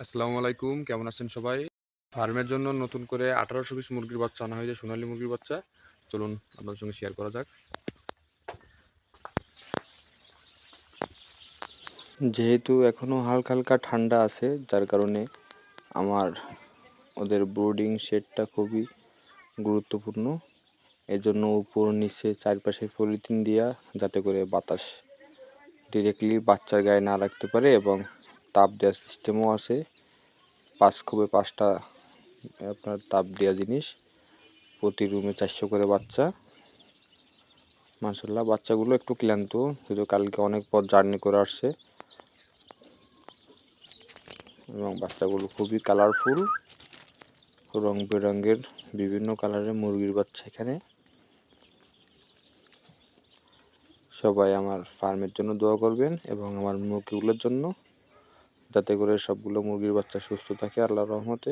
আসসালামু আলাইকুম, কেমন আছেন সবাই? ফার্মের জন্য নতুন করে আঠারোশো পিস মুরগির বাচ্চা আনা হয়েছে, সোনালী মুরগির বাচ্চা। চলুন আপনার সঙ্গে শেয়ার করা যাক। যেহেতু এখনও হালকা হালকা ঠান্ডা আছে, যার কারণে আমার ওদের ব্রুডিং শেডটা খুবই গুরুত্বপূর্ণ। এর জন্য উপর নিচে চারপাশে পলিথিন দেওয়া যাতে করে বাতাস ডিরেক্টলি বাচ্চার গায়ে না লাগতে পারে এবং তাপ দেওয়ার সিস্টেমও আছে। পাঁচ খুবই পাঁচটা আপনার তাপ দেওয়া জিনিস। প্রতি রুমে চারশো করে বাচ্চা। মাসাল্লাহ বাচ্চাগুলো একটু ক্লান্ত, কিন্তু কালকে অনেক পথ জার্নি করে আসছে। এবং বাচ্চাগুলো খুবই কালারফুল রং বেরঙের বিভিন্ন কালারের মুরগির বাচ্চা এখানে। সবাই আমার ফার্মের জন্য দোয়া করবেন এবং আমার মুরগিগুলোর জন্য। যাতে করে সবগুলো মুরগির বাচ্চা সুস্থ থাকে আল্লাহর রহমতে।